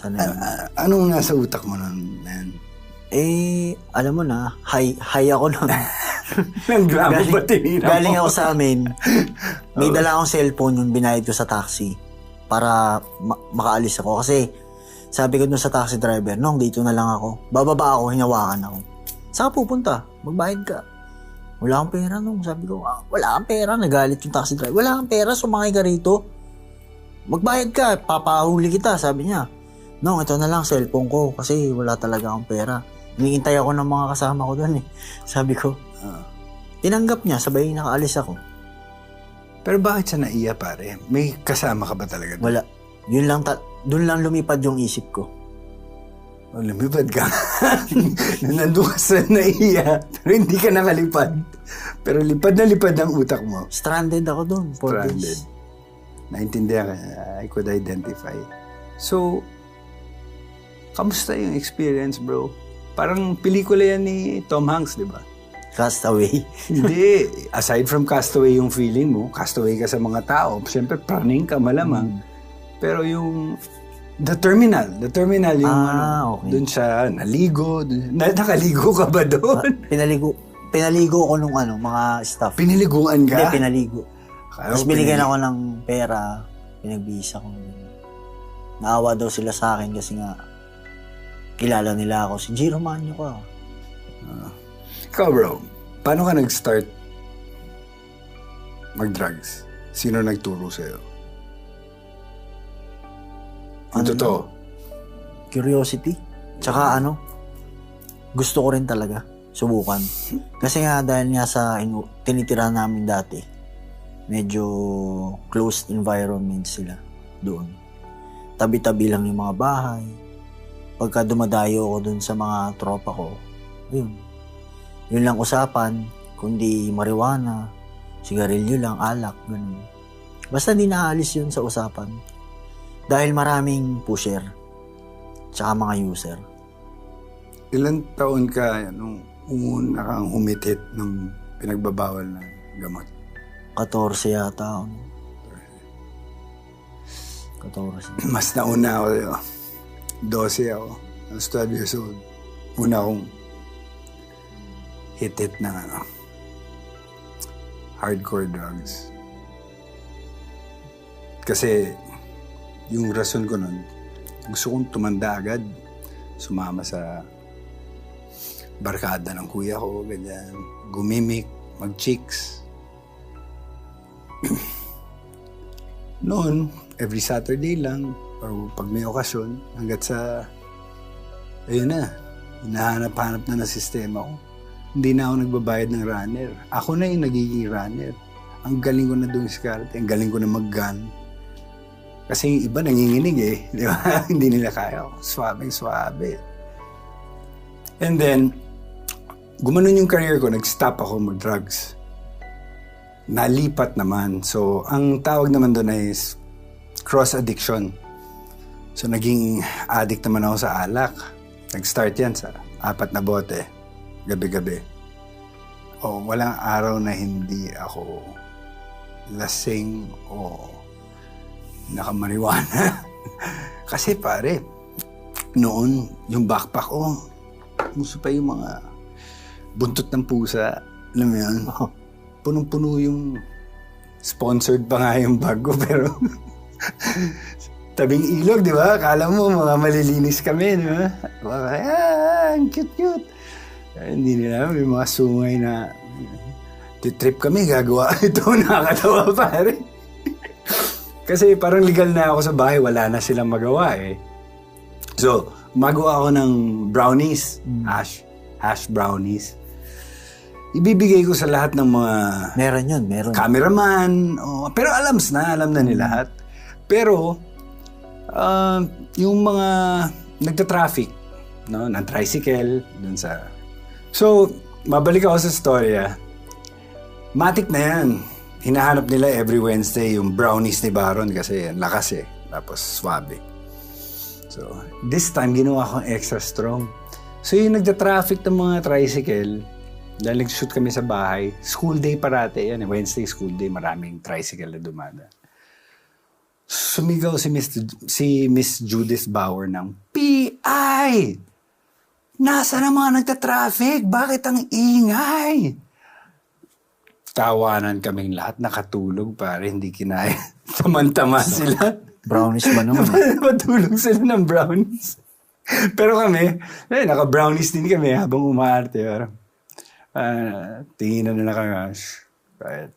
Sana A- yun. a- anong nasa utak mo nun, man? Eh, alam mo na, high, high ako nun. Nang gramo ba tinira mo? galing ako sa amin. May dala akong cellphone yung binayad ko sa taxi para ma- makaalis ako. Kasi sabi ko dun sa taxi driver, nong dito na lang ako. Bababa ako, hinawakan ako. Saan ka pupunta? Magbayad ka. Wala akong pera nung. Sabi ko, ah, wala akong pera. Nagalit yung taxi driver. Wala akong pera, sumakay ka rito. Magbayad ka, papahuli kita, sabi niya. Nong, ito na lang, cellphone ko. Kasi wala talaga akong pera. Hinihintay ako ng mga kasama ko doon eh. Sabi ko, Ah. Tinanggap niya, sabay nakaalis ako. Pero bakit siya naiya, pare? May kasama ka ba talaga? doon? Wala. Yun lang, ta- dun lang lumipad yung isip ko. O, lumipad ka. Nandun ka sa naiya, pero hindi ka nakalipad. Pero lipad na lipad ang utak mo. Stranded ako for Stranded. days. Naintindihan ka, I could identify. So, kamusta yung experience, bro? Parang pelikula yan ni Tom Hanks, di ba? Castaway. Hindi. Aside from castaway yung feeling mo, castaway ka sa mga tao. Siyempre, praning ka malamang. Pero yung the terminal, the terminal yung Ah, ano, okay. dun siya naligo, dun, na, nakaligo ka ba doon? pinaligo, pinaligo ko nung ano, mga staff. Piniliguan Hindi, ka? pinaligo. Kala Tapos ko binigyan pinili- ako ng pera, pinagbisa ko. Naawa daw sila sa akin kasi nga kilala nila ako. Si Giro Manyo ka. Ikaw bro, paano ka nag-start mag-drugs? Sino nagturo sa'yo? Ang Ano totoo. Curiosity. Tsaka ano, gusto ko rin talaga subukan. Kasi nga dahil nga sa inu- tinitira namin dati, medyo closed environment sila doon. Tabi-tabi lang yung mga bahay. Pagka dumadayo ako doon sa mga tropa ko, yun. Yun lang usapan, kundi marijuana, sigarilyo lang, alak, ganun. Basta di naalis yun sa usapan. Dahil maraming pusher, tsaka mga user. Ilan taon ka nung una kang humitit ng pinagbabawal na gamot? 14 yata ako. 14. Mas nauna ako sa'yo. 12 ako. I was 12 years old. Una akong hit-hit ng ano, hardcore drugs. Kasi yung rason ko nun, gusto kong tumanda agad. Sumama sa barkada ng kuya ko, ganyan. Gumimik, mag-chicks. Noon, every Saturday lang, or pag may okasyon, hanggat sa, ayun na, hinahanap-hanap na ng sistema ko. Hindi na ako nagbabayad ng runner. Ako na yung nagiging runner. Ang galing ko na doon sa karate, ang galing ko na mag-gun. Kasi yung iba nanginginig eh, di ba? Hindi nila kaya. Swabing swabe. And then, gumanon yung career ko, nag-stop ako mag-drugs. Nalipat naman. So, ang tawag naman doon is cross-addiction. So, naging addict naman ako sa alak. Nag-start yan sa apat na bote, gabi-gabi. O, walang araw na hindi ako lasing o nakamariwana. Kasi pare, noon, yung backpack ko, gusto pa yung mga buntot ng pusa. Alam mo yun? Punong-puno yung sponsored pa nga yung bag ko, pero tabing ilog, di ba? Akala mo mga malilinis kami, di ba? Ah, ang cute-cute. Eh, hindi nila, may mga sungay na titrip kami, gagawa. Ito, nakakatawa pare. Kasi parang legal na ako sa bahay, wala na silang magawa eh. So, magawa ako ng brownies, hash, hash brownies. Ibibigay ko sa lahat ng mga Meron yun, meron. cameraman. Oh, pero alam na, alam na nila lahat. Pero, ah, yung mga nagta-traffic, no, ng tricycle, dun sa... So, mabalik ako sa storya. Matik na yan. Hinahanap nila every Wednesday yung brownies ni Baron kasi ang lakas eh. Tapos swabe. So, this time, ginawa kong extra strong. So, yung nagda-traffic ng mga tricycle, dahil nag-shoot kami sa bahay, school day parate yan. eh. Wednesday school day, maraming tricycle na dumada. Sumigaw si Miss, si Miss Judith Bauer ng PI! Nasa na mga nagta-traffic? Bakit ang ingay? Tawanan kaming lahat, nakatulog para hindi kinaya. Tamantama sila. Brownies ba naman? Matulog sila ng brownies. Pero kami, eh, naka-brownies din kami habang umaarte. Parang, ah, tingin na na kami. Quiet.